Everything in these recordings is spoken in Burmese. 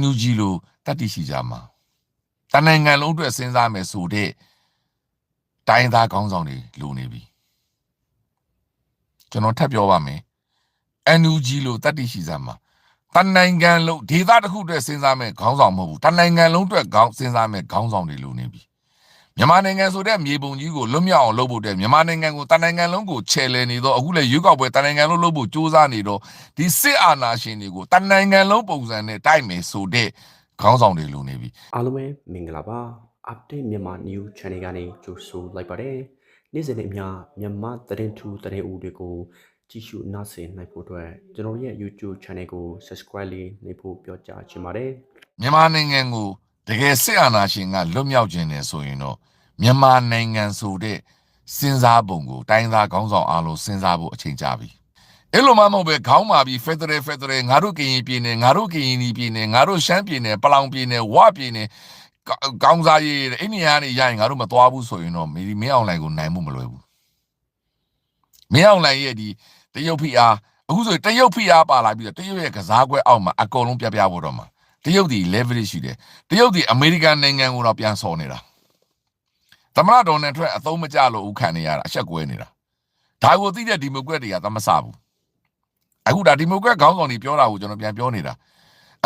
NUG လို့တတ်သိရှိကြမှာတနိုင်ငံလုံးအတွက်စဉ်းစားမယ်ဆိုတဲ့တိုင်းသားခေါင်းဆောင်တွေလိုနေပြီကျွန်တော်ထပ်ပြောပါမယ် NUG လို့တတ်သိရှိကြမှာတနိုင်ငံလုံးဒေသတစ်ခုအတွက်စဉ်းစားမယ်ခေါင်းဆောင်မဟုတ်ဘူးတနိုင်ငံလုံးအတွက်ခေါင်းစဉ်းစားမယ်ခေါင်းဆောင်တွေလိုနေပြီ မြန်မာနိုင်ငံဆိုတဲ့မြေပုံကြီးကိုလွတ်မြောက်အောင်လုပ်ဖို့တဲ့မြန်မာနိုင်ငံကိုတနိုင်ငံလုံးကိုချဲလဲနေတော့အခုလည်းရွေးကောက်ပွဲတနိုင်ငံလုံးလုပ်ဖို့စ조사နေတော့ဒီစစ်အာဏာရှင်တွေကိုတနိုင်ငံလုံးပုံစံနဲ့တိုက်မယ်ဆိုတဲ့ခေါင်းဆောင်တွေလိုနေပြီအားလုံးပဲမင်္ဂလာပါ update မြန်မာ new channel ကနေကြိုဆိုလိုက်ပါတယ်နေ့စဉ်နဲ့အမျှမြန်မာသတင်းထူးသတင်းဦးတွေကိုကြည့်ရှုနားဆင်နိုင်ဖို့အတွက်ကျွန်တော်ရဲ့ YouTube channel ကို subscribe လေးနှိပ်ဖို့ပြောကြားချင်ပါတယ်မြန်မာနိုင်ငံကို တကယ်စစ်အာဏာရှင်ကလွတ်မြောက်ခြင်းနဲ့ဆိုရင်တော့မြန်မာနိုင်ငံဆိုတဲ့စဉ်းစားပုံကိုတိုင်းသားခေါင်းဆောင်အားလုံးစဉ်းစားဖို့အချိန်ကြပြီအဲ့လိုမှမဟုတ်ပဲခေါင်းမာပြီး Federal Federal ငါတို့ကရင်ပြည်နယ်ငါတို့ကရင်ပြည်နယ်ငါတို့ရှမ်းပြည်နယ်ပလောင်ပြည်နယ်ဝပြည်နယ်ကောင်းစားရေးအိန္ဒိယကနေရရင်ငါတို့မသွားဘူးဆိုရင်တော့မင်းမင်းအောင်လိုင်ကိုနိုင်မှုမလွယ်ဘူးမင်းအောင်လိုင်ရဲ့ဒီတရုတ်ဖိအားအခုဆိုတရုတ်ဖိအားပါလာပြီးတော့တရုတ်ရဲ့ကစားကွက်အောက်မှာအကုန်လုံးပြပြဖို့တော့မှာ တရုတ်ဒီ leverage ရှိတယ်တရုတ်ဒီအမေရိကန်နိုင်ငံကိုတော့ပြန်ဆော်နေတာသမရဒေါ်နယ်ထရက်အသုံးမကျလို့ဥခံနေရတာအချက်ကွဲနေတာဒါကိုသိတဲ့ဒီမိုကရက်တွေကသမဆဘူးအခုဒါဒီမိုကရက်ခေါင်းဆောင်တွေပြောတာကိုကျွန်တော်ပြန်ပြောနေတာ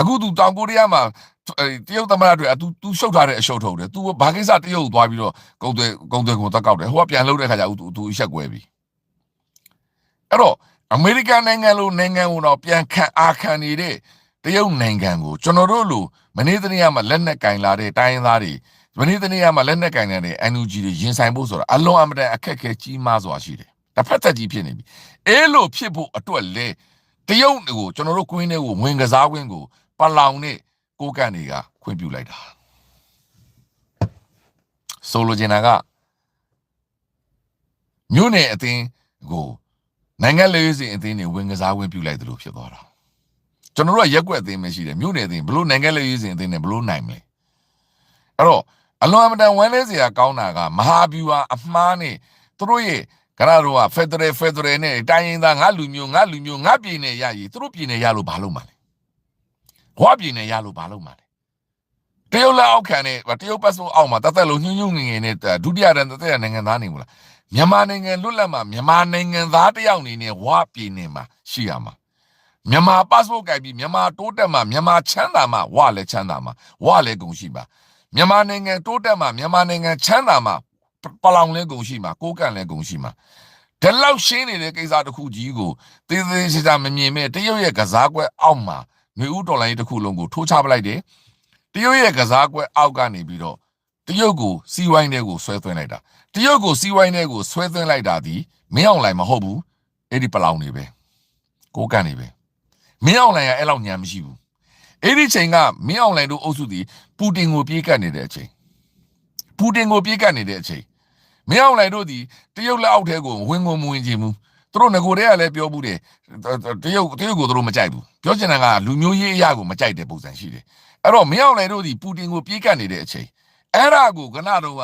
အခုသူတောင်ကိုရီးယားမှာတရုတ်သမရတွေအတူသူရှုပ်ထားတဲ့အရှုပ်ထုတ်တယ်သူဘာကိစ္စတရုတ်သွားပြီးတော့ကုံတွေကုံတွေကိုတက်ကောက်တယ်ဟိုကပြန်လှုပ်တဲ့ခါကျသူသူအချက်ကွဲပြီအဲ့တော့အမေရိကန်နိုင်ငံလိုနိုင်ငံကိုတော့ပြန်ခံအာခံနေတဲ့တ ရုတ်နိုင်ငံကိုကျွန်တော်တို့လိုမနေ့တနေ့ကမှလက်နက်ကင်လာတဲ့တိုင်းရင်းသားတွေမနေ့တနေ့ကမှလက်နက်ကင်လာတဲ့ NUG တွေရင်ဆိုင်ဖို့ဆိုတာအလွန်အမတန်အခက်အခဲကြီးမားစွာရှိတယ်။တစ်ဖက်သက်ကြီးဖြစ်နေပြီ။အဲလိုဖြစ်ဖို့အတွက်လေတရုတ်ကိုကျွန်တော်တို့ကွင်းထဲကိုဝင်ကစားခွင့်ကိုပလောင်နဲ့ကိုကန်တွေကခွင့်ပြုလိုက်တာ။ဆိုလိုချင်တာကမြို့နယ်အသင်းကိုနိုင်ငံလေးစင်အသင်းတွေဝင်ကစားခွင့်ပြုလိုက်သလိုဖြစ်သွားတာ ကျွန်တော်တို့ကရက်ွက်အသင်းပဲရှိတယ်မြို့နယ်အသင်းဘလို့နိုင်ငံလက်ရေးစဉ်အသင်းနဲ့ဘလို့နိုင်မလဲအဲ့တော့အလွန်အမတန်ဝမ်းလဲစရာကောင်းတာကမဟာဗျူဟာအမှားနဲ့သူတို့ရဲ့ကရတော့ကဖက်ဒရယ်ဖက်ဒရယ်နဲ့တိုင်းရင်းသားငါလူမျိုးငါလူမျိုးငါပြည်နယ်ရရည်သူတို့ပြည်နယ်ရလို့ဘာလို့မှလဲဟောပြည်နယ်ရလို့ဘာလို့မှလဲတရုတ်လက်အောက်ခံနဲ့တရုတ်ပတ်စုံအောက်မှာတသက်လုံးညှဉ်းညှဉ်းငငယ်နဲ့ဒုတိယတန်းတသက်နိုင်ငံသားနေမလားမြန်မာနိုင်ငံလွတ်လပ်မှာမြန်မာနိုင်ငံသားတယောက်အနေနဲ့ဝပြည်နယ်မှာရှိရမှာ မြန်မာ passport ကြိုက်ပြီးမြန်မာတိုးတက်မှာမြန်မာချမ်းသာမှာဝလည်းချမ်းသာမှာဝလည်းဂုံရှိမှာမြန်မာနိုင်ငံတိုးတက်မှာမြန်မာနိုင်ငံချမ်းသာမှာပလောင်လည်းဂုံရှိမှာကိုကန့်လည်းဂုံရှိမှာဒီလောက်ရှင်းနေတဲ့ကိစ္စတစ်ခုကြီးကိုသေးသေးချာချာမမြင်မဲ့တရုတ်ရဲ့ကစားကွက်အောက်မှာမျိုးဦးတော်လိုင်းတစ်ခုလုံးကိုထိုးချပလိုက်တယ်တရုတ်ရဲ့ကစားကွက်အောက်ကနေပြီးတော့တရုတ်ကိုစီးဝိုင်းတဲ့ကိုဆွဲသွင်းလိုက်တာတရုတ်ကိုစီးဝိုင်းတဲ့ကိုဆွဲသွင်းလိုက်တာဒီမင်းအောင်လိုင်မဟုတ်ဘူးအဲ့ဒီပလောင်နေပဲကိုကန့်နေပဲ မင်းအောင်လှိုင်ကအဲ့လောက်ညံမရှိဘူးအဲ့ဒီချိန်ကမင်းအောင်လှိုင်တို့အုပ်စုဒီပူတင်ကိုပြေးကပ်နေတဲ့အချိန်ပူတင်ကိုပြေးကပ်နေတဲ့အချိန်မင်းအောင်လှိုင်တို့ဒီတရုတ်လက်အောက်ထဲကိုဝင်ဝင်မဝင်ချင်ဘူးသူတို့ငကိုတည်းကလည်းပြောဘူးတယ်တရုတ်တရုတ်ကိုသူတို့မကြိုက်ဘူးပြောချင်တာကလူမျိုးရေးအရာကိုမကြိုက်တဲ့ပုံစံရှိတယ်အဲ့တော့မင်းအောင်လှိုင်တို့ဒီပူတင်ကိုပြေးကပ်နေတဲ့အချိန်အဲ့ဒါကိုကနတော့က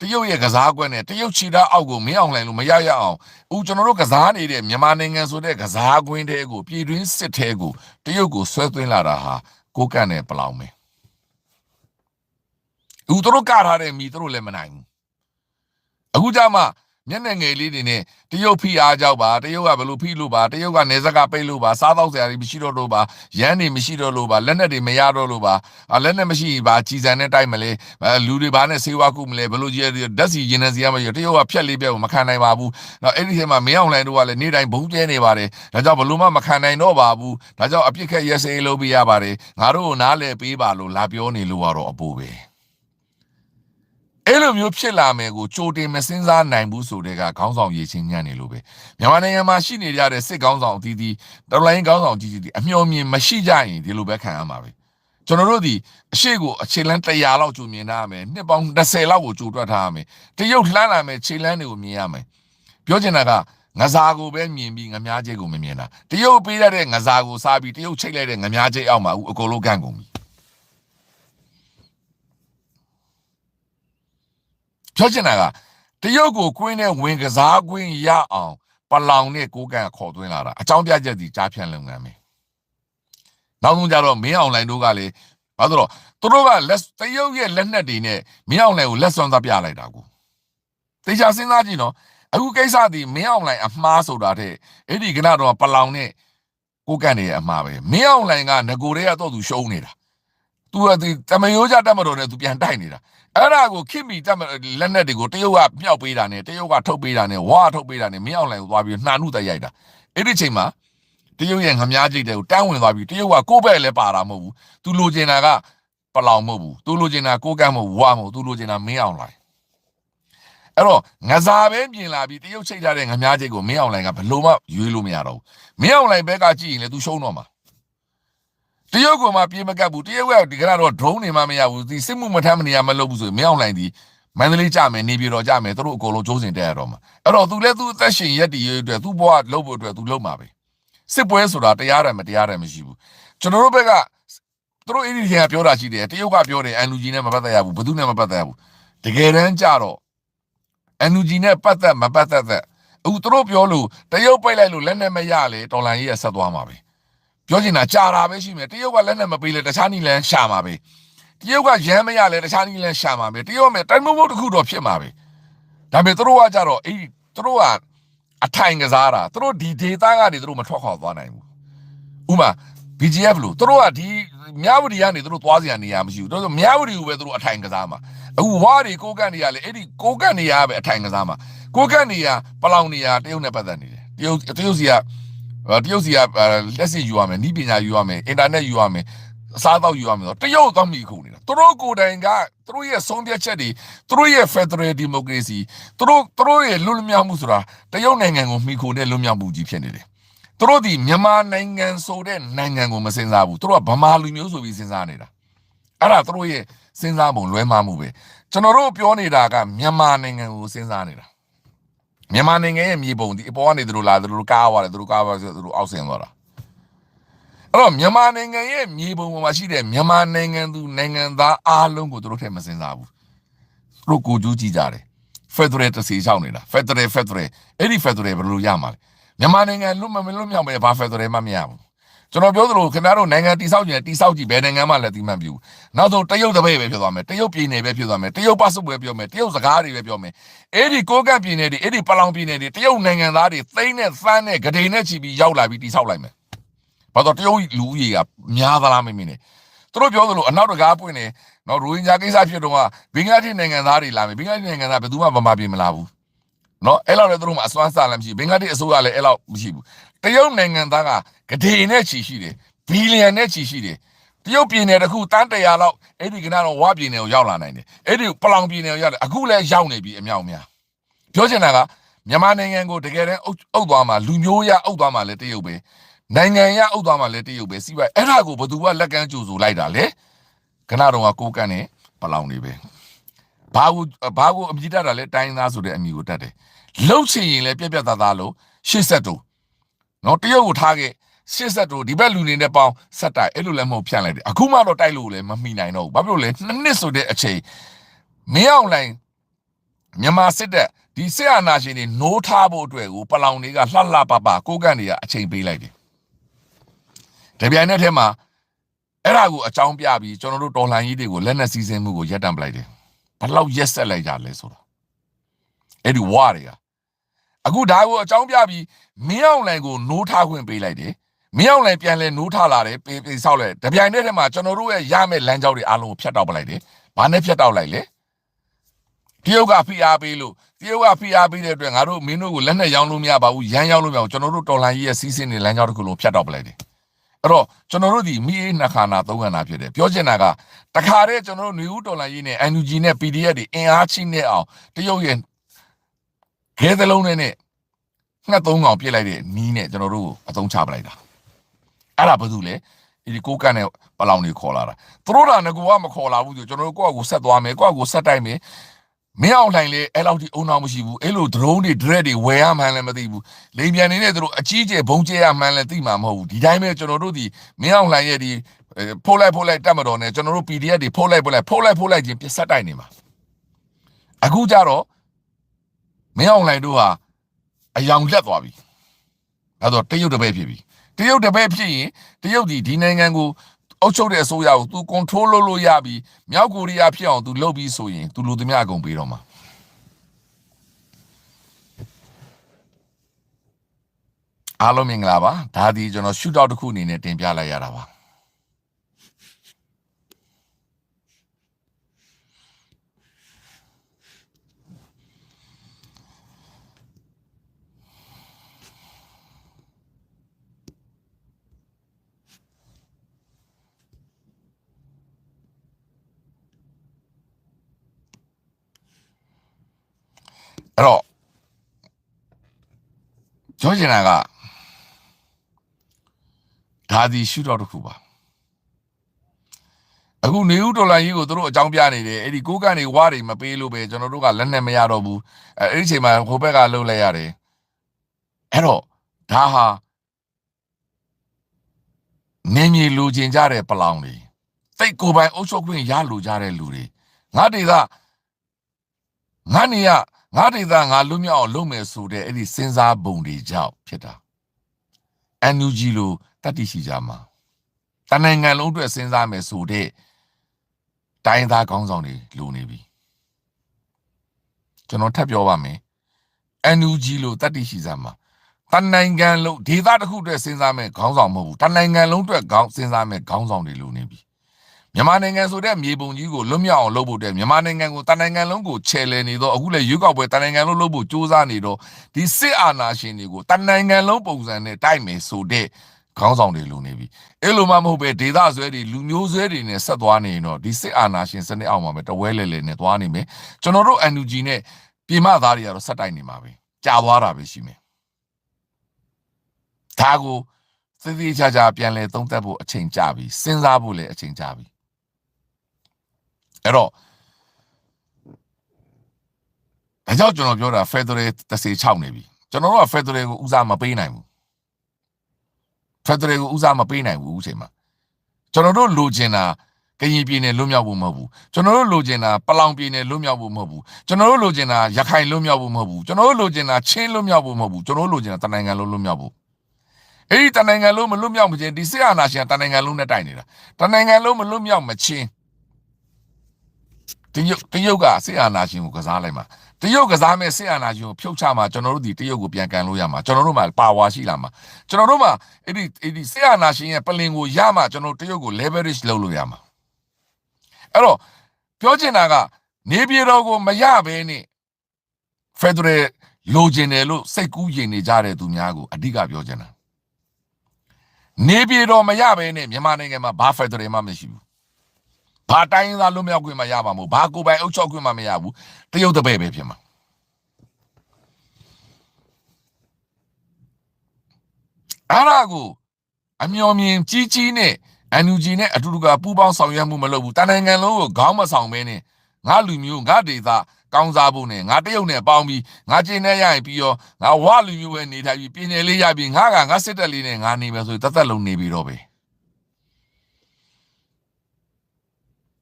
တရုတ်ရဲ့ကစားကွက်နဲ့တရုတ်ချီတာအောက်ကိုမင်းအောင်လှိုင်လို့မရရအောင်ဦးကျွန်တော်တို့ကစားနေတဲ့မြန်မာနိုင်ငံဆိုတဲ့ကစားကွင်းတဲကိုပြည်တွင်းစစ်တဲကိုတရုတ်ကိုဆွဲသွင်းလာတာဟာကိုကန့်နဲ့ပလောင်ပဲဦးတို့ကထားတဲ့မိတို့လည်းမနိုင်ဘူးအခုကြမှာ မျက်နှာငယ်လေးတွေနဲ့တရုတ်ဖိအားကြောက်ပါတရုတ်ကဘယ်လိုဖိလို့ပါတရုတ်ကနေဇက်ကပိတ်လို့ပါစားတော့စရာတွေမရှိတော့လို့ပါရမ်းတွေမရှိတော့လို့ပါလက်နက်တွေမရတော့လို့ပါလက်နက်မရှိပါကြီးစံနဲ့တိုက်မလဲလူတွေဘာနဲ့ဆေးဝါးကုမလဲဘယ်လိုကြီးဓာတ်စီရင်နေစီရမရတရုတ်ကဖြက်လေးပြက်ကိုမခံနိုင်ပါဘူးတော့အဲ့ဒီထဲမှာမင်းအောင်လှိုင်တို့ကလည်းနေ့တိုင်းဘုံကျဲနေပါတယ်ဒါကြောင့်ဘလို့မှမခံနိုင်တော့ပါဘူးဒါကြောင့်အပြစ်ခက်ရက်စေးလုပ်ပြရပါတယ်ငါတို့ကိုနားလဲပေးပါလို့လာပြောနေလို့ကတော့အပူပဲ အဲ့လိုမျိုးဖြစ်လာမယ်ကိုကြိုတင်မစင်းစားနိုင်ဘူးဆိုတဲ့ကခေါင်းဆောင်ရေးချင်းညံ့နေလို့ပဲမြန်မာနိုင်ငံမှာရှိနေကြတဲ့စစ်ခေါင်းဆောင်အသီးသီးတော်လိုင်းခေါင်းဆောင်ကြီးကြီးအမျှော်မြင်မရှိကြရင်ဒီလိုပဲခံရမှာပဲကျွန်တော်တို့ဒီအရှိကိုအခြေလန်း100လောက်ကြိုမြင်ထားရမယ်နှစ်ပေါင်း20လောက်ကိုကြိုတွက်ထားရမယ်တရုတ်လှမ်းလာမယ်ခြေလန်းတွေကိုမြင်ရမယ်ပြောချင်တာကငစားကိုပဲမြင်ပြီးငမားချိတ်ကိုမမြင်တာတရုတ်ပေးရတဲ့ငစားကိုစားပြီးတရုတ်ချိတ်လိုက်တဲ့ငမားချိတ်အောက်မှာအခုအကုန်လုံးကန့်ကုန်ပြီ ပြောချင်တာကတရုတ်ကိုကွင်းနဲ့ဝင်ကစားကွင်းရအောင်ပလောင်နဲ့ကိုကန်ခေါ်သွင်းလာတာအကြောင်းပြချက်ဒီကြားဖြန့်လုပ်ငန်းပဲနောက်ဆုံးကြတော့မင်းအောင်လိုင်တို့ကလေဘာလို့လဲသူတို့ကလက်တရုတ်ရဲ့လက်နက်တွေနဲ့မင်းအောင်လှိုင်ကိုလက်စွမ်းသားပြလိုက်တာကိုတေချာစဉ်းစားကြည့်နော်အခုကိစ္စဒီမင်းအောင်လှိုင်အမှားဆိုတာတဲ့အဲ့ဒီကနတော့ပလောင်နဲ့ကိုကန့်နေရဲ့အမှားပဲမင်းအောင်လှိုင်ကငကိုတွေကတော့သူရှုံးနေတာ သူကဒီတမယိုးကြတက်မတော်နဲ့သူပြန်တိုက်နေတာအဲ့ဒါကိုခင်မီတက်မလက်နဲ့တွေကိုတရုတ်ကမြောက်ပေးတာနဲ့တရုတ်ကထုတ်ပေးတာနဲ့ဝါထုတ်ပေးတာနဲ့မင်းအောင်လိုင်ကိုသွားပြီးနှာနှုတ်တက်ရိုက်တာအဲ့ဒီချိန်မှာတရုတ်ရဲ့ငမားကြိတ်တွေကိုတန်းဝင်သွားပြီးတရုတ်ကကိုယ့်ဘက်လည်းပါတာမဟုတ်ဘူးသူလိုချင်တာကပလောင်မဟုတ်ဘူးသူလိုချင်တာကိုကန့်မဟုတ်ဝါမဟုတ်သူလိုချင်တာမင်းအောင်လိုင်အဲ့တော့ငဇာပဲပြင်လာပြီးတရုတ်ချိန်ထားတဲ့ငမားကြိတ်ကိုမင်းအောင်လိုင်ကဘယ်လိုမှရွေးလို့မရတော့ဘူးမင်းအောင်လိုင်ဘက်ကကြည့်ရင်လည်းသူရှုံးတော့မှာ တရုတ်ကမှပြေးမကပ်ဘူးတရုတ်ကဒီကရတော့ drone နေမှမရဘူးဒီစစ်မှုမထမ်းမနေရမလုပ်ဘူးဆိုရင်မရောက်နိုင်သည်မန္တလေးကြမယ်နေပြည်တော်ကြမယ်သူတို့အကုန်လုံးကြိုးစင်တက်ရတော့မှာအဲ့တော့သူလည်းသူအသက်ရှင်ရက်တည်ရတဲ့သူ့ဘဝလုပ်ဖို့အတွက်သူလုပ်မှာပဲစစ်ပွဲဆိုတာတရားတယ်မတရားတယ်မရှိဘူးကျွန်တော်တို့ဘက်ကသူတို့အင်းဒီခင်ကပြောတာရှိတယ်တရုတ်ကပြောတယ်အန်လူဂျီနဲ့မပတ်သက်ရဘူးဘယ်သူနဲ့မပတ်သက်ရဘူးတကယ်တမ်းကြတော့အန်လူဂျီနဲ့ပတ်သက်မပတ်သက်သက်အခုသူတို့ပြောလို့တရုတ်ပိတ်လိုက်လို့လက်နဲ့မရလေတော်လန်ကြီးကဆက်သွားမှာပဲ ပြောချင်တာကြာတာပဲရှိမယ်တရုတ်ကလက်နဲ့မပေးလဲတခြားနည်းလမ်းရှာမှာပဲတရုတ်ကရမ်းမရလဲတခြားနည်းလမ်းရှာမှာပဲတရုတ်ကမဲ့တိုင်းမုံမုံတစ်ခုတော့ဖြစ်မှာပဲဒါပေမဲ့သူတို့ကကြတော့အေးသူတို့ကအထိုင်ကစားတာသူတို့ဒီဒေတာကနေသူတို့မထွက်ခွာသွားနိုင်ဘူးဥမာ BGF လို့သူတို့ကဒီမြဝတီကနေသူတို့သွားစရာနေရာမရှိဘူးသူတို့မြဝတီကိုပဲသူတို့အထိုင်ကစားမှာအခုဝါတွေကိုကန့်နေရလေအဲ့ဒီကိုကန့်နေရပဲအထိုင်ကစားမှာကိုကန့်နေရပလောင်နေရတရုတ်နဲ့ပတ်သက်နေတယ်တရုတ်တရုတ်စီကအဲ တရုတ်စီကအဲလက်စစ်ယူရမယ်နီးပညာယူရမယ်အင်တာနက်ယူရမယ်အစားအသောက်ယူရမယ်ဆိုတော့တရုတ်တော့မိခုနေတာသူတို့ကိုယ်တိုင်ကသူတို့ရဲ့ဆုံးဖြတ်ချက်တွေသူတို့ရဲ့ Federal Democracy သူတို့သူတို့ရဲ့လွတ်လပ်မြောက်မှုဆိုတာတရုတ်နိုင်ငံကိုမိခိုတဲ့လွတ်မြောက်မှုကြီးဖြစ်နေတယ်သူတို့ဒီမြန်မာနိုင်ငံဆိုတဲ့နိုင်ငံကိုမစင်စားဘူးသူတို့ကဗမာလူမျိုးဆိုပြီးစဉ်းစားနေတာအဲ့ဒါသူတို့ရဲ့စဉ်းစားပုံလွဲမှားမှုပဲကျွန်တော်တို့ပြောနေတာကမြန်မာနိုင်ငံကိုစဉ်းစားနေတာ မြန်မာနိုင်ငံရဲ့မြေပုံဒီအပေါ်ကနေသူတို့လာသူတို့ကားသွားတယ်သူတို့ကားသွားဆိုသူတို့အောက်ဆင်းသွားတာအဲ့တော့မြန်မာနိုင်ငံရဲ့မြေပုံပေါ်မှာရှိတဲ့မြန်မာနိုင်ငံသူနိုင်ငံသားအားလုံးကိုသူတို့ထဲမစင်စားဘူးသူတို့ကိုကြူးကြည့်ကြတယ်ဖက်ဒရယ်တစ်စီချောင်းနေတာဖက်ဒရယ်ဖက်ဒရယ်အဲ့ဒီဖက်ဒရယ်ဘယ်လိုရမှာလဲမြန်မာနိုင်ငံလွတ်မမလွတ်မြောက်မယ်ဘာဖက်ဒရယ်မှမရဘူး ကျွန်တော်ပြောသလိုခင်ဗျားတို့နိုင်ငံတိဆောက်ကျင်တိဆောက်ကြည့်ဘယ်နိုင်ငံမှလည်းတိမှန်ပြူနောက်ဆုံးတရုတ်တပည့်ပဲဖြစ်သွားမယ်တရုတ်ပြည်နယ်ပဲဖြစ်သွားမယ်တရုတ်ပတ်စုပ်ပဲပြောမယ်တရုတ်စကားတွေပဲပြောမယ်အဲ့ဒီကိုကန့်ပြည်နယ်တွေအဲ့ဒီပလောင်ပြည်နယ်တွေတရုတ်နိုင်ငံသားတွေသိန်းနဲ့သန်းနဲ့ဂဒိနဲ့ချီပြီးရောက်လာပြီးတိဆောက်လိုက်မယ်။ဘာလို့တရုတ်လူဦးရေကများသလားမမင်းနဲ့သူတို့ပြောသလိုအနောက်တကားပွင့်နေနော်ရိုဟင်ဂျာကိစ္စဖြစ်တော့ကဘင်္ဂလားဒေ့ရှ်နိုင်ငံသားတွေလာမယ်ဘင်္ဂလားဒေ့ရှ်နိုင်ငံသားဘယ်သူမှမမပြေမလာဘူး။နော်အဲ့လောက်လည်းသူတို့မှအစွမ်းစားလည်းမရှိဘင်္ဂလားဒေ့ရှ်အစိုးရလည်းအဲ့လောက်မရှိဘူး။ တရုတ်နိုင်ငံသားကဂဒိနဲ့ချီရှိတယ်ဘီလီယံနဲ့ချီရှိတယ်တရုတ်ပြည်နယ်တစ်ခုတန်းတရာလောက်အဲ့ဒီကနတော့ဝါပြည်နယ်ကိုရောက်လာနိုင်တယ်အဲ့ဒီပလောင်ပြည်နယ်ကိုရောက်တယ်အခုလည်းရောက်နေပြီအမြောက်အများပြောချင်တာကမြန်မာနိုင်ငံကိုတကယ်တမ်းအုပ်အုပ်သွားမှာလူမျိုးရအုပ်သွားမှာလဲတရုတ်ပဲနိုင်ငံရအုပ်သွားမှာလဲတရုတ်ပဲစီးပွားရေးအဲ့ဒါကိုဘယ်သူကလက်ကမ်းကြိုဆိုလိုက်တာလဲခဏတော့ကကိုးကန့်နဲ့ပလောင်နေပဲဘာကိုဘာကိုအမြည်တတ်တာလဲတိုင်းသားဆိုတဲ့အမည်ကိုတတ်တယ်လှုပ်ချင်ရင်လဲပြက်ပြက်သားသားလို့ရှစ်ဆက်တူ နော်တရုတ်ကိုထားခဲ့ရှစ်ဆက်တူဒီဘက်လူနေနဲ့ပေါင်းဆက်တိုက်အဲ့လိုလည်းမဟုတ်ဖြန့်လိုက်တယ်အခုမှတော့တိုက်လို့လည်းမမိနိုင်တော့ဘူးဘာဖြစ်လို့လဲနှစ်နှစ်ဆိုတဲ့အချိန်မင်းအောင်လိုင်းမြန်မာစစ်တပ်ဒီစစ်အာဏာရှင်တွေနိုးထားဖို့အတွက်ကိုပလောင်တွေကလှလှပပကိုကန့်တွေကအချိန်ပေးလိုက်တယ်။တပြိုင်နက်တည်းမှာအဲ့ဒါကိုအကြောင်းပြပြီးကျွန်တော်တို့တော်လှန်ရေးတွေကိုလက်နက်စီးဆင်းမှုကိုရပ်တန့်ပလိုက်တယ်။ဘလောက်ရက်ဆက်လိုက်ကြလဲဆိုတော့အဲ့ဒီဝါတွေက အခုဒါကိုအကြောင်းပြပြီးမင်းအောင်လှိုင်ကိုနိုးထားခွင့်ပေးလိုက်တယ်။မင်းအောင်လှိုင်ပြန်လဲနိုးထားလာတယ်ပေးပေးဆောက်လိုက်တပြိုင်နက်တည်းမှာကျွန်တော်တို့ရဲ့ရမယ့်လမ်းကြောင်းတွေအားလုံးကိုဖျက်တောက်ပလိုက်တယ်။ဘာနဲ့ဖျက်တောက်လိုက်လဲတရုတ်ကဖိအားပေးလို့တရုတ်ကဖိအားပေးတဲ့အတွက်ငါတို့မင်းတို့ကိုလက်နဲ့ရောင်းလို့မရပါဘူးရမ်းရောင်းလို့မရဘူးကျွန်တော်တို့တော်လှန်ရေးရဲ့စီးစင်းနေလမ်းကြောင်းတစ်ခုလုံးဖြတ်တောက်ပလိုက်တယ်အဲ့တော့ကျွန်တော်တို့ဒီမိအေးနှခါနာသုံးခါနာဖြစ်တယ်ပြောချင်တာကတခါတည်းကျွန်တော်တို့ຫນွေဦးတော်လှန်ရေးနဲ့ NUG နဲ့ PDF တွေအင်အားချိနဲ့အောင်တရုတ်ရဲ့ ခဲသလုံးနဲ့နဲ့ငှက်သုံးကောင်ပြစ်လိုက်တဲ့နီးနဲ့ကျွန်တော်တို့ကိုအသုံးချပလိုက်တာအဲ့ဒါဘာလို့လဲဒီကိုကန့်နဲ့ပလောင်တွေခေါ်လာတာသူတို့ကငကူကမခေါ်လာဘူးဆိုကျွန်တော်တို့ကိုယ့်အကိုဆက်သွားမယ်ကိုယ့်အကိုဆက်တိုက်မယ်မင်းအောင်လှိုင်လေအဲ့လောက်ထိအုံနောက်မရှိဘူးအဲ့လို drone တွေ dread တွေဝယ်ရမှန်းလည်းမသိဘူးလိမ်ပြန်နေတဲ့သူတို့အကြီးကျယ်ဘုံကျဲရမှန်းလည်းသိမှာမဟုတ်ဘူးဒီတိုင်းပဲကျွန်တော်တို့ဒီမင်းအောင်လှိုင်ရဲ့ဒီဖိုးလိုက်ဖိုးလိုက်တက်မတော်နဲ့ကျွန်တော်တို့ PDF တွေဖိုးလိုက်ဖိုးလိုက်ဖိုးလိုက်ဖိုးလိုက်ချင်းပြဆက်တိုက်နေမှာအခုကြတော့ မင်းအောင်လှိုင်တို့ဟာအယောင်လက်သွားပြီအဲ့တော့တရုတ်တပည့်ဖြစ်ပြီတရုတ်တပည့်ဖြစ်ရင်တရုတ်ဒီဒီနိုင်ငံကို အုပ်ချုပ်တဲ့အစိုးရကို तू control လုပ်လို့ရပြီမြောက်ကိုရီးယားဖြစ်အောင် तू လုပ်ပြီးဆိုရင် तू လူသမျှအကုန်ပေးတော့မှာအားလုံးမင်္ဂလာပါဒါဒီကျွန်တော် shoot out တစ်ခုအနေနဲ့တင်ပြလိုက်ရတာပါ ပြောချင်တာကဒါဒီ shoot out တစ်ခုပါအခုနေဦးဒေါ်လာကြီးကိုတို့အကြောင်းပြနေတယ်အဲ့ဒီကိုကနေဝါတွေမပေးလို့ပဲကျွန်တော်တို့ကလက်နဲ့မရတော့ဘူးအဲအဲ့ဒီအချိန်မှာဟိုဘက်ကလှုပ်လိုက်ရတယ်အဲ့တော့ဒါဟာနေမြေလူကျင်ကြတဲ့ပလောင်တွေတိတ်ကိုယ်ပိုင်အုပ်ချုပ်ခွင့်ရလူကြတဲ့လူတွေငါဒေသငါနေရ ငါဒေသငါလွတ်မြောက်အောင်လုပ်မယ်ဆိုတဲ့အဲ့ဒီစဉ်းစားပုံတွေကြောင့်ဖြစ်တာ NUG လို့တတ်သိရှိကြမှာတနိုင်ငံလုံးအတွက်စဉ်းစားမယ်ဆိုတဲ့တိုင်းသားခေါင်းဆောင်တွေလိုနေပြီကျွန်တော်ထပ်ပြောပါမယ် NUG လို့တတ်သိရှိကြမှာတနိုင်ငံလုံးဒေသတစ်ခုအတွက်စဉ်းစားမယ်ခေါင်းဆောင်မဟုတ်ဘူးတနိုင်ငံလုံးအတွက်ခေါင်းစဉ်းစားမယ်ခေါင်းဆောင်တွေလိုနေပြီ မြန်မာနိုင်ငံဆိုတဲ့မြေပုံကြီးကိုလွတ်မြောက်အောင်လုပ်ဖို့တဲ့မြန်မာနိုင်ငံကိုတနိုင်ငံလုံးကိုချဲလဲနေတော့အခုလေရွေးကောက်ပွဲတနိုင်ငံလုံးလုပ်ဖို့စ조사နေတော့ဒီစစ်အာဏာရှင်တွေကိုတနိုင်ငံလုံးပုံစံနဲ့တိုက်မယ်ဆိုတဲ့ခေါင်းဆောင်တွေလိုနေပြီအဲ့လိုမှမဟုတ်ပဲဒေသဆွဲတွေလူမျိုးဆွဲတွေနဲ့ဆက်သွားနေရင်တော့ဒီစစ်အာဏာရှင်စနစ်အောက်မှာပဲတဝဲလဲလဲနဲ့သွားနေမယ်ကျွန်တော်တို့ NUG နဲ့ပြည်မသားတွေကတော့ဆက်တိုက်နေမှာပဲကြာသွားတာပဲရှိမယ်ဒါကိုသေသေးချာချာပြန်လဲသုံးသပ်ဖို့အချိန်ကြာပြီစဉ်းစားဖို့လည်းအချိန်ကြာပြီ အဲ့တော့ဒါကြောင့်ကျွန်တော်ပြောတာ Federal 36နေပြီကျွန်တော်တို့က Federal ကိုဦးစားမပေးနိုင်ဘူး Federal ကိုဦးစားမပေးနိုင်ဘူးအချိန်မှာကျွန်တော်တို့လိုချင်တာကရင်ပြည်နယ်လွတ်မြောက်ဖို့မဟုတ်ဘူးကျွန်တော်တို့လိုချင်တာပလောင်ပြည်နယ်လွတ်မြောက်ဖို့မဟုတ်ဘူးကျွန်တော်တို့လိုချင်တာရခိုင်လွတ်မြောက်ဖို့မဟုတ်ဘူးကျွန်တော်တို့လိုချင်တာချင်းလွတ်မြောက်ဖို့မဟုတ်ဘူးကျွန်တော်တို့လိုချင်တာတနိုင်ငံလုံးလွတ်မြောက်ဖို့အဲ့ဒီတနိုင်ငံလုံးမလွတ်မြောက်မချင်းဒီစစ်အာဏာရှင်တနိုင်ငံလုံးနဲ့တိုက်နေတာတနိုင်ငံလုံးမလွတ်မြောက်မချင်း တရုတ်တရုတ်ကစစ်အာဏာရှင်ကိုကစားလိုက်မှာတရုတ်ကစားမဲ့စစ်အာဏာရှင်ကိုဖြုတ်ချမှာကျွန်တော်တို့ဒီတရုတ်ကိုပြန်ကန်လို့ရမှာကျွန်တော်တို့မှာပါဝါရှိလာမှာကျွန်တော်တို့မှာအဲ့ဒီအဲ့ဒီစစ်အာဏာရှင်ရဲ့ပလင်ကိုရမှာကျွန်တော်တို့တရုတ်ကို leverage လုပ်လို့ရမှာအဲ့တော့ပြောချင်တာကနေပြည်တော်ကိုမရဘဲနဲ့ Federal လိုချင်တယ်လို့စိတ်ကူးရင်နေကြတဲ့သူများကိုအဓိကပြောချင်တာနေပြည်တော်မရဘဲနဲ့မြန်မာနိုင်ငံမှာဘာ Federal မှမရှိဘူး ဘာတိုင်းရင်းသားလွတ်မြောက်ခွင့်မရပါဘူးဘာကိုယ်ပိုင်အုပ်ချုပ်ခွင့်မှမရဘူးတရုတ်တပည့်ပဲဖြစ်မှာအဲ့ဒါကိုအမျော်မြင်ကြီးကြီးနဲ့ NUG နဲ့အတူတူကပူးပေါင်းဆောင်ရွက်မှုမလုပ်ဘူးတနိုင်ငံလုံးကိုခေါင်းမဆောင်ဘဲနဲ့ငါလူမျိုးငါဒေသကောင်းစားဖို့နဲ့ငါတရုတ်နဲ့ပေါင်းပြီးငါကျင်းနေရရင်ပြီးရောငါဝလူမျိုးပဲနေထိုင်ပြီးပြည်နယ်လေးရပြီးငါကငါစစ်တပ်လေးနဲ့ငါနေမယ်ဆိုရင်တသက်လုံးနေပြီးတော့ပဲ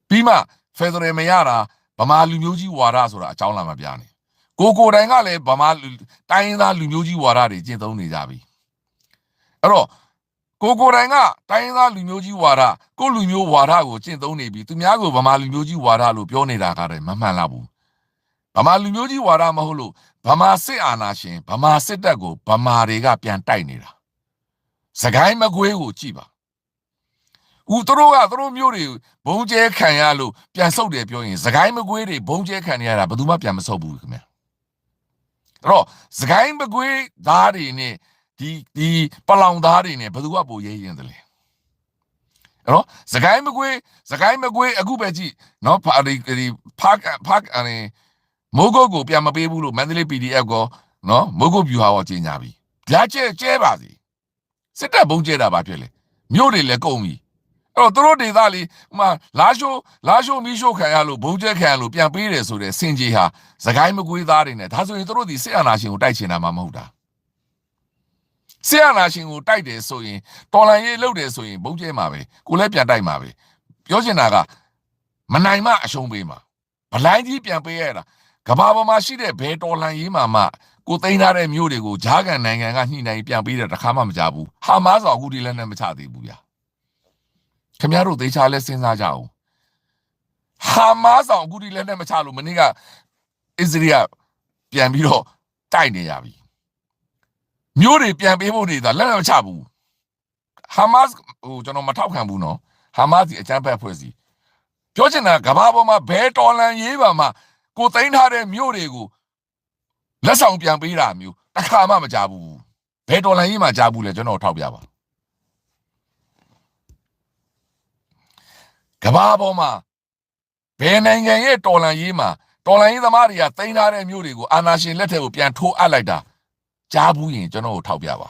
ပြီးမှဖက်ဒရယ်မရတာဗမာလူမျိုးကြီးဝါဒဆိုတာအကြောင်းလာမပြနေကိုကိုတိုင်ကလည်းဗမာတိုင်းရင်းသားလူမျိုးကြီးဝါဒတွေကျင့်သုံးနေကြပြီအဲ့တော့ကိုကိုတိုင်ကတိုင်းရင်းသားလူမျိုးကြီးဝါဒကိုလူမျိုးဝါဒကိုကျင့်သုံးနေပြီသူများကိုဗမာလူမျိုးကြီးဝါဒလို့ပြောနေတာကတည်းကမမှန်လားဘူးဗမာလူမျိုးကြီးဝါဒမဟုတ်လို့ဗမာစစ်အာဏာရှင်ဗမာစစ်တပ်ကိုဗမာတွေကပြန်တိုက်နေတာစကိုင်းမကွေးကိုကြည့်ပါ ဦးသူတို့ကသူတို့မျိုးတွေဘုံကျဲခံရလို့ပြန်ဆုတ်တယ်ပြောရင်စကိုင်းမကွေးတွေဘုံကျဲခံရတာဘယ်သူမှပြန်မဆုတ်ဘူးခင်ဗျအဲ့တော့စကိုင်းမကွေးသားတွေနဲ့ဒီဒီပလောင်သားတွေနဲ့ဘယ်သူကပိုရဲရင်တယ်လဲအဲ့တော့စကိုင်းမကွေးစကိုင်းမကွေးအခုပဲကြည့်နော်ဖာဒီဒီဖာဖာအနေမိုးကုတ်ကိုပြန်မပေးဘူးလို့မန္တလေး PDF ကောနော်မိုးကုတ်ပြူဟာရောကြီးညာပြီဓာကျဲကျဲပါစီစစ်တပ်ဘုံကျဲတာပါဖြစ်လေမြို့တွေလည်းကုန်ပြီအဲ့ တော့သူတို့ဒေသလေးဟိုမှာလာရှိုးလာရှိုးမီးရှိုးခံရလို့ဘုံကျဲခံရလို့ပြန်ပေးတယ်ဆိုတဲ့စင်ကြီးဟာစကိုင်းမကွေးသားတွေနဲ့ဒါဆိုရင်သူတို့ဒီစစ်အာဏာရှင်ကိုတိုက်ချင်တာမှမဟုတ်တာဆရာနာရှင်ကိုတိုက်တယ်ဆိုရင်တော်လန်ရေးလုပ်တယ်ဆိုရင်ဘုံကျဲမှာပဲကိုလည်းပြန်တိုက်မှာပဲပြောချင်တာကမနိုင်မအရှုံးပေးမှာဗလိုင်းကြီးပြန်ပေးရတာကဘာပေါ်မှာရှိတဲ့ဘဲတော်လန်ရေးမှာမှကိုသိမ်းထားတဲ့မြို့တွေကိုဂျားကန်နိုင်ငံကညှိနှိုင်းပြန်ပေးတယ်တခါမှမကြဘူးဟာမားဆိုအခုဒီလည်းနဲ့မချသေးဘူးဗျာ ခင်ဗျားတို့သေချာလဲစဉ်းစားကြအောင်ဟာမတ်ဆောင်အခုဒီလက်နဲ့မချလို့မနေ့ကအစ္စရေးကပြန်ပြီးတော့တိုက်နေရပြီမျိုးတွေပြန်ပေးဖို့နေတာလက်နဲ့မချဘူးဟာမတ်ဟိုကျွန်တော်မထောက်ခံဘူးနော်ဟာမတ်ဒီအကြမ်းဖက်ဖွဲ့စီပြောချင်တာကမ္ဘာပေါ်မှာဘဲတော်လန်ရေးပါမှာကိုသိမ်းထားတဲ့မျိုးတွေကိုလက်ဆောင်ပြန်ပေးတာမျိုးတစ်ခါမှမကြဘူးဘဲတော်လန်ရေးမှာကြားဘူးလေကျွန်တော်ထောက်ပြပါကမ္ဘာပေါ်မှာဘယ်နိုင်ငံရဲ့တော်လန်ရေးမှာတော်လန်ရေးသမားတွေကသိမ်းထားတဲ့မျိုးတွေကိုအာနာရှင်လက်ထက်ကိုပြန်ထိုးအပ်လိုက်တာကြားဘူးရင်ကျွန်တော်ကိုထောက်ပြပါ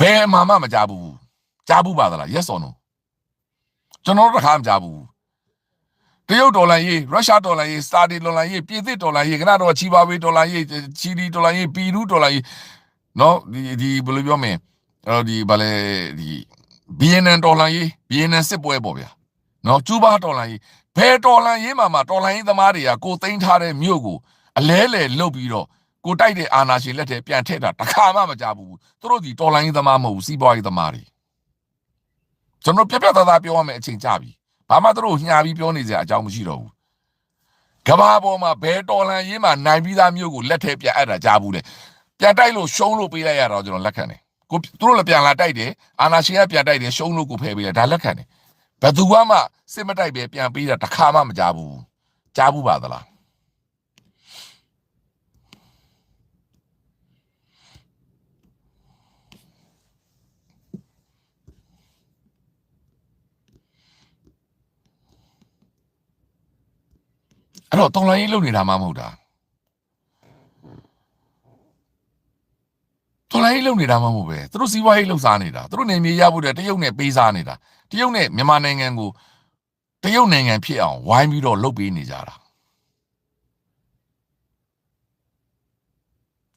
ဘယ်မှာမှမကြားဘူးကြားဘူးပါသလား yes or no ကျွန်တော်တို့တစ်ခါမကြားဘူးတရုတ်ဒေါ်လာရေးရုရှားဒေါ်လာရေးစတာဒီဒေါ်လာရေးပြည်သစ်ဒေါ်လာရေးခဏတော့ချီပါဝေးဒေါ်လာရေးချီလီဒေါ်လာရေးပီရူးဒေါ်လာရေး နော်ဒီဒီဘယ်လိုပြောမလဲအဲ့တော့ဒီဗာလဲဒီဘီယန်နန်ဒေါ်လာရေးဘီယန်နန်စစ်ပွဲပေါ့ဗျာနော်ကျူးဘာဒေါ်လာရေးဘယ်ဒေါ်လာရေးမှာမှာဒေါ်လာရေးသမားတွေကကိုသိမ်းထားတဲ့မြို့ကိုအလဲလဲလုတ်ပြီးတော့ကိုတိုက်တဲ့အာနာရှင်လက်ထဲပြန်ထည့်တာတစ်ခါမှမကြဘူးသူတို့ဒီဒေါ်လာရေးသမားမဟုတ်ဘူးစီးပွားရေးသမားတွေကျွန်တော်ပြပြသားသားပြောရမယ်အချိန်ကြပြီဘာမှသူတို့ညာပြီးပြောနေစရာအကြောင်းမရှိတော့ဘူးကဘာပေါ်မှာဘယ်တော်လန်ရေးမှာနိုင်ပြီးသားမျိုးကိုလက်ထဲပြန်အပ်တာကြားဘူးလေ ပြန်တိုက်လို့ရှုံးလို့ပေးလိုက်ရတော့ကျွန်တော်လက်ခံတယ်ကိုသူတို့လည်းပြန်လာတိုက်တယ်အာနာရှင်ကပြန်တိုက်တယ်ရှုံးလို့ကိုဖယ်ပေးတယ်ဒါလက်ခံတယ်ဘယ်သူမှစစ်မတိုက်ပဲပြန်ပေးတာတစ်ခါမှမကြားဘူးကြားဘူးပါသလားအဲ့တော့တော်လိုင်းရေးလုပ်နေတာမှမဟုတ်တာတော်လိုင်း ရေးလုပ်နေတာမှမဟုတ်ပဲသူတို့စီးပွားရေးလှုပ်ရှားနေတာသူတို့နေမြေရဖို့တဲ့တရုတ်နဲ့ပေးစားနေတာတရုတ်နဲ့မြန်မာနိုင်ငံကိုတရုတ်နိုင်ငံဖြစ်အောင်ဝိုင်းပြီးတော့လုပ်ပေးနေကြတာ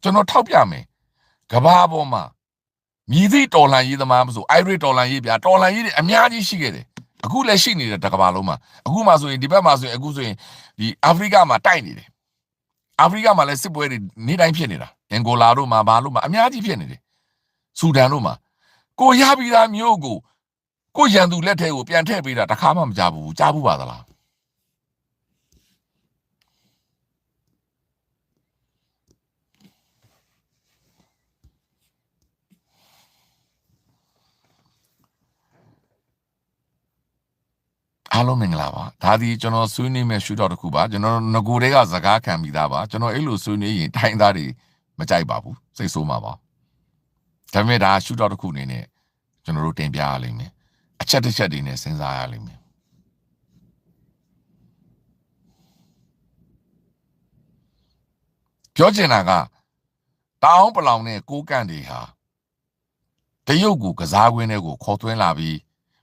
ကျွန်တော်ထောက်ပြမယ်ကဘာပေါ်မှာမြည်သည့်တော်လန်ရေးသမားမဆိုအိုင်ရစ်တော်လန်ရေးပြတော်လန်ရေးတွေအများကြီးရှိခဲ့တယ်အခုလည်းရှိနေတယ်တကဘာလုံးမှာအခုမှဆိုရင်ဒီဘက်မှာဆိုရင်အခုဆိုရင်ဒီအာဖရိကမှာတိုက်နေတယ်အာဖရိကမှာလည်းစစ်ပွဲတွေနေ့တိုင်းဖြစ်နေတာ အန်ဂိုလာတို့မှာဘာလို့မှာအများကြီးဖြစ်နေတယ်ဆူဒန်တို့မှာကိုရပြီးသားမျိုးကိုကိုရန်သူလက်ထဲကိုပြန်ထည့်ပေးတာတခါမှမကြဘူးကြားဘူးပါသလားအားလုံးမင်္ဂလာပါဒါဒီကျွန်တော်ဆွေးနွေးမဲ့ရှုတော့တစ်ခုပါကျွန်တော်ငကိုတွေကစကားခံပြီးသားပါကျွန်တော်အဲ့လိုဆွေးနွေးရင်တိုင်းသားတွေ မကြိုက်ပါဘူးစိတ်ဆိုးမှာပါဒါပေမဲ့ဒါရှုတော့တစ်ခုအနေနဲ့ကျွန်တော်တို့တင်ပြရလိမ့်မယ်အချက်တစ်ချက်တွေနဲ့စဉ်းစားရလိမ့်မယ်ပြောချင်တာကတောင်းပလောင်နဲ့ကိုကန့်တွေဟာတရုတ်ကိုကစားကွင်းတွေကိုခေါ်သွင်းလာပြီး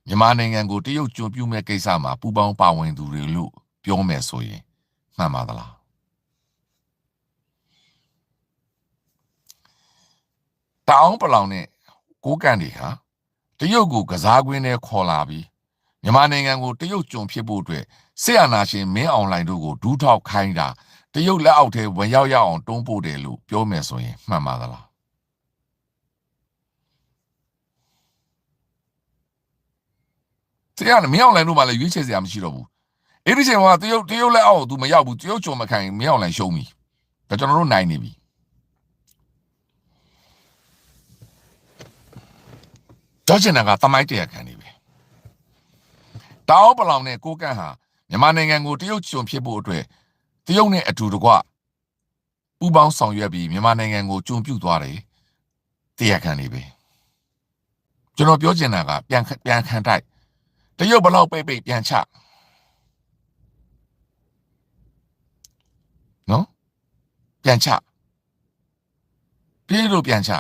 မြန်မာနိုင်ငံကိုတရုတ်ကျွံပြူမဲ့ကိစ္စမှာပူပေါင်းပါဝင်သူတွေလို့ပြောမယ်ဆိုရင်မှန်ပါသလား တောင်းပလောင်နဲ့ကိုကန့်တွေဟာတရုတ်ကိုကစားကွင်းနဲ့ခေါ်လာပြီးမြန်မာနိုင်ငံကိုတရုတ်ကျွံဖြစ်ဖို့အတွက်ဆီယနာရှင်မင်းအွန်လိုင်းတို့ကိုဒူးထောက်ခိုင်းတာတရုတ်လက်အောက်ထဲဝင်ရောက်ရအောင်တွန်းပို့တယ်လို့ပြောမယ်ဆိုရင်မှန်ပါသလားတရားနဲ့မင်းအောင်လိုင်းတို့မှလည်းရွေးချယ်စရာမရှိတော့ဘူးအဲ့ဒီချိန်မှာတရုတ်တရုတ်လက်အောက်ကို तू မရောက်ဘူးတရုတ်ကြုံမခံရင်မင်းအောင်လိုင်းရှုံးပြီဒါကျွန်တော်တို့နိုင်နေပြီ တော့ချင်တာကတမိုင်းတရားခံနေပြီတောင်းပလောင်နဲ့ကိုကန့်ဟာမြန်မာနိုင်ငံကိုတရုတ်ကြုံဖြစ်ဖို့အတွက်တရုတ်နဲ့အတူတကွပူးပေါင်းဆောင်ရွက်ပြီးမြန်မာနိုင်ငံကိုကြုံပြုတ်သွားတယ်တရားခံနေပြီကျွန်တော်ပြောချင်တာကပြန်ပြန်ခံတိုက်တရုတ်ဘလောက်ပိတ်ပိတ်ပြန်ချနော်ပြန်ချပြေးလို့ပြန်ချ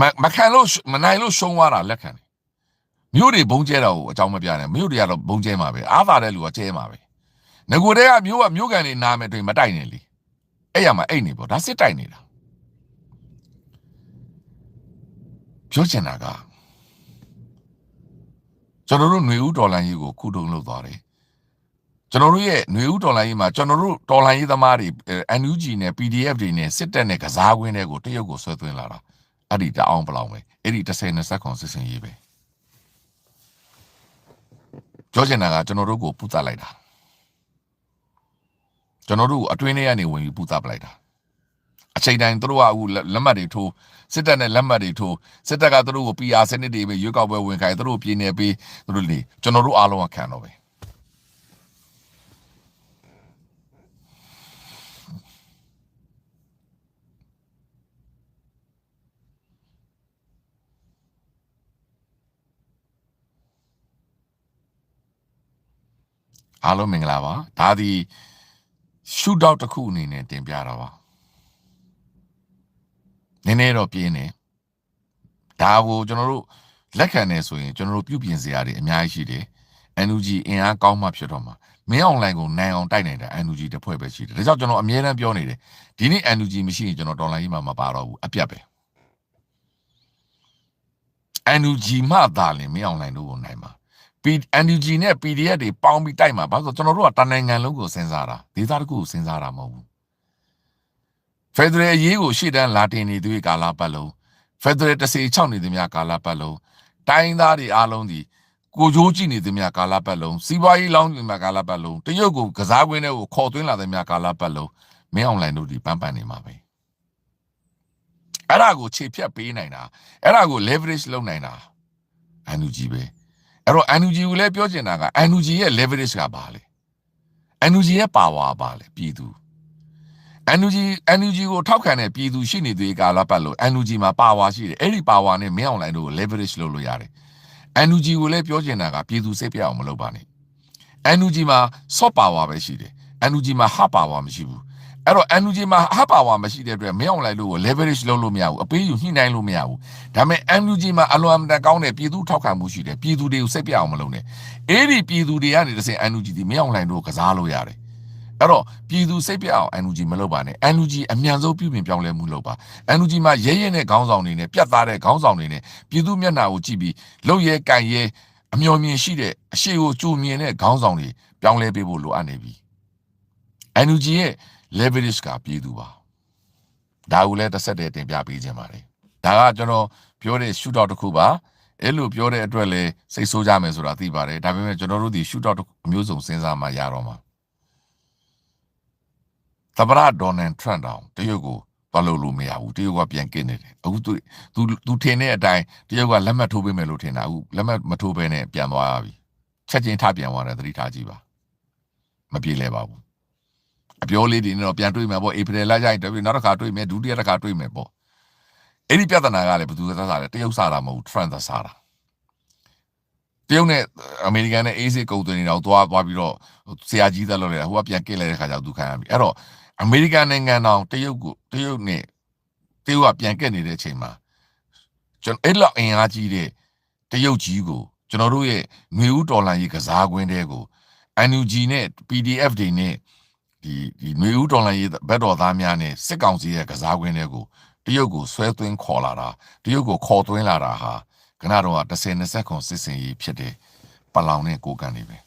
မမခံလို့မနိုင်လို့ရှုံးသွားတာလက်ခံတယ်မြို့တွေဘုံကျဲတာကိုအကြောင်းမပြနဲ့မြို့တွေကတော့ဘုံကျဲမှာပဲအားသာတဲ့လူကကျဲမှာပဲငကိုတဲကမြို့ကမြို့ကန်တွေနားမယ်တွေ့မတိုက်နဲ့လေအဲ့ရမှာအိတ်နေပေါ့ဒါစစ်တိုက်နေတာပြောချင်တာကကျွန်တော်တို့ຫນွေဦးဒေါ်လာကြီးကိုခုတုံလုပ်သွားတယ် ကျွန်တော်တို့ရဲ့ຫນွေဦးတော်လိုင်းရေးမှာကျွန်တော်တို့တော်လိုင်းရေးသမားတွေ NUG နဲ့ PDF တွေနဲ့စစ်တပ်နဲ့ကစားကွင်းတွေကိုတရုတ်ကိုဆွဲသွင်းလာတာ အဲ့ဒီတအောင်ပလောင်ပဲအဲ့ဒီ30 20ခွန်စစ်စင်ရေးပဲပြောချင်တာကကျွန်တော်တို့ကိုပူသလိုက်တာကျွန်တော်တို့ကိုအတွင်းထဲကနေဝင်ပြီးပူသပလိုက်တာအချိန်တိုင်းသူတို့ကအခုလက်မှတ်တွေထိုးစစ်တပ်နဲ့လက်မှတ်တွေထိုးစစ်တပ်ကသူတို့ကို PR စနစ်တွေပဲရွေးကောက်ပွဲဝင်ခိုင်းသူတို့ပြည်နေပြီးသူတို့လေကျွန်တော်တို့အားလုံးကခံတော့ပဲ အားလုံးမင်္ဂလာပါဒါဒီရှူတောက်တစ်ခုအနေနဲ့တင်ပြတော့ပါနည်းနည်းတော့ပြင်းနေဒါကိုကျွန်တော်တို့လက်ခံနေဆိုရင်ကျွန်တော်တို့ပြုပြင်စရာတွေအများကြီးရှိတယ် NUG အင်အားကောင်းမှဖြစ်တော့မှာမင်းအွန်လိုင်းကိုနိုင်အောင်တိုက်နေတာ NUG တစ်ဖွဲ့ပဲရှိတယ်ဒါကြောင့်ကျွန်တော်အမြဲတမ်းပြောနေတယ်ဒီနေ့ NUG မရှိရင်ကျွန်တော်ဒေါ်လာကြီးမှမပါတော့ဘူးအပြတ်ပဲ NUG မှသာလင်မင်းအွန်လိုင်းတို့ကိုနိုင်မှာ P NUG နဲ့ PDF တွေပေါင်းပြီးတိုက်မှာဘာလို့ဆိုကျွန်တော်တို့ကတနိုင်ငံလုံးကိုစဉ်းစားတာဒေသတစ်ခုကိုစဉ်းစားတာမဟုတ်ဘူး Federal အရေးကိုရှေ့တန်းလာတင်နေသူတွေကာလာပတ်လုံး Federal တစ်စေ6နေသူများကာလာပတ်လုံးတိုင်းသားတွေအားလုံးဒီကိုကြိုးကြည့်နေသူများကာလာပတ်လုံးစီးပွားရေးလောင်းသူများကာလာပတ်လုံးတရုတ်ကိုကစားကွင်းတွေကိုခေါ်သွင်းလာသူများကာလာပတ်လုံးမင်းအွန်လိုင်းတို့ဒီပန်းပန်းနေမှာပဲအဲ့ဒါကိုခြေဖြတ်ပေးနိုင်တာအဲ့ဒါကို leverage လုပ်နိုင်တာ NUG ပဲ အဲ့တော့ NUG ကိုလည်းပြောချင်တာက NUG ရဲ့ leverage ကဘာလဲ NUG ရဲ့ power ကဘာလဲပြည်သူ NUG NUG ကိုထောက်ခံတဲ့ပြည်သူရှိနေသေးကာလပတ်လို့ NUG မှာ power ရှိတယ်အဲ့ဒီ power နဲ့မင်းအောင်လိုင်းတို့ကို leverage လုပ်လို့ရတယ် NUG ကိုလည်းပြောချင်တာကပြည်သူစိတ်ပြအောင်မလုပ်ပါနဲ့ NUG မှာ soft power ပဲရှိတယ် NUG မှာ hard power မရှိဘူး အဲ့တော့ NUG မှာ hard power မရှိတဲ့အတွက်မင်းအောင်လိုင်းတို့ကို leverage လုပ်လို့မရဘူးအပေးယူညှိနှိုင်းလို့မရဘူးဒါပေမဲ့ NUG မှာအလွန်အမတန်ကောင်းတဲ့ပြည်သူထောက်ခံမှုရှိတယ်ပြည်သူတွေကိုစိတ်ပြအောင်မလုပ်နဲ့အဲ့ဒီပြည်သူတွေကနေတစ်ဆင့် NUG ဒီမင်းအောင်လိုင်းတို့ကိုကစားလို့ရတယ်အဲ့တော့ပြည်သူစိတ်ပြအောင် NUG မလုပ်ပါနဲ့ NUG အမြန်ဆုံးပြုပြင်ပြောင်းလဲမှုလုပ်ပါ NUG မှာရဲရဲနဲ့ခေါင်းဆောင်တွေနဲ့ပြတ်သားတဲ့ခေါင်းဆောင်တွေနဲ့ပြည်သူမျက်နှာကိုကြည့်ပြီးလှုပ်ရဲကန်ရဲအမျော်မြင်ရှိတဲ့အရှိကိုကြိုမြင်တဲ့ခေါင်းဆောင်တွေပြောင်းလဲပေးဖို့လိုအပ်နေပြီ NUG ရဲ့ leverage ကပြည်သူပါဒါကိုလည်းတစ်ဆက်တည်းတင်ပြပေးခြင်းပါတယ်ဒါကကျွန်တော်ပြောတဲ့ shoot out တစ်ခုပါအဲ့လိုပြောတဲ့အတွက်လည်းစိတ်ဆိုးကြမယ်ဆိုတာသိပါတယ်ဒါပေမဲ့ကျွန်တော်တို့ဒီ shoot out အမျိုးစုံစဉ်းစားမှရတော့မှာသမ္မတဒေါ်နယ်ထရန့်တောင်တရုတ်ကိုသွားလို့လို့မရဘူးတရုတ်ကပြန်ကင်းနေတယ်အခုသူသူသူထင်တဲ့အတိုင်းတရုတ်ကလက်မှတ်ထိုးပေးမယ်လို့ထင်တာအခုလက်မှတ်မထိုးဘဲနဲ့ပြန်သွားပြီချက်ချင်းထပြန်သွားတယ်သတိထားကြည့်ပါမပြေလဲပါဘူး အပြောလေးတွေနဲ့တော့ပြန်တွေ့မယ်ပေါ့ဧပြီလကျရင်တွေ့ပြီနောက်တစ်ခါတွေ့မယ်ဒုတိယတစ်ခါတွေ့မယ်ပေါ့အဲ့ဒီပြဿနာကလည်းဘယ်သူသက်သာလဲတရုတ်စားတာမဟုတ် trend သက်စားတာတရုတ်နဲ့အမေရိကန်နဲ့အေးစစ်ကုန်သွင်းနေတော့သွားသွားပြီးတော့ဆရာကြီးသက်လို့လေဟိုကပြန်ကစ်လိုက်တဲ့ခါကျတော့သူခံရပြီအဲ့တော့အမေရိကန်နိုင်ငံတော်တရုတ်ကိုတရုတ်နဲ့တရုတ်ကပြန်ကစ်နေတဲ့အချိန်မှာကျွန်တော်အဲ့လောက်အင်အားကြီးတဲ့တရုတ်ကြီးကိုကျွန်တော်တို့ရဲ့ຫນွေဦးတော်လန်ရေးကစားကွင်းတဲကို NUG နဲ့ PDF တွေနဲ့ ဒီဒီຫນွေဦးတော်လိုင်းရေးဘက်တော်သားများနဲ့စစ်ကောင်စီရဲ့ကစားကွင်းတွေကိုတရုတ်ကိုဆွဲသွင်းခေါ်လာတာတရုတ်ကိုခေါ်သွင်းလာတာဟာခဏတော့30 20ခွန်စစ်စင်ရေးဖြစ်တဲ့ပလောင်နဲ့ကိုကန်နေပဲ